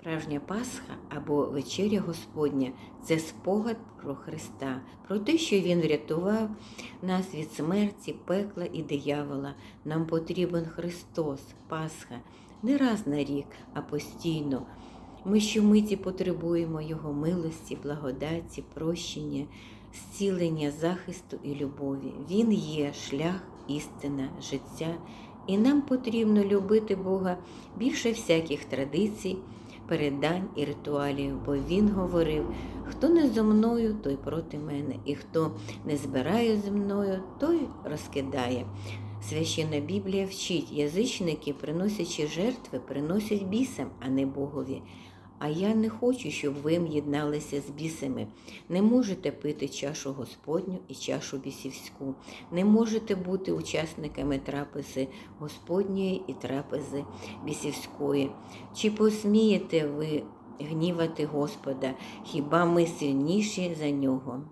Справжня Пасха або вечеря Господня це спогад про Христа, про те, що Він врятував нас від смерті, пекла і диявола. Нам потрібен Христос, Пасха, не раз на рік, а постійно. Ми щомиті потребуємо Його милості, благодаті, прощення, зцілення, захисту і любові. Він є шлях, істина, життя, і нам потрібно любити Бога більше всяких традицій, передань і ритуалів, бо Він говорив: хто не зо мною, той проти мене, і хто не збирає зі мною, той розкидає. Священна Біблія вчить, язичники, приносячи жертви, приносять бісам, а не Богові. А я не хочу, щоб ви єдналися з бісами. Не можете пити чашу Господню і чашу бісівську. Не можете бути учасниками трапези Господньої і трапези бісівської. Чи посмієте ви гнівати Господа? Хіба ми сильніші за нього?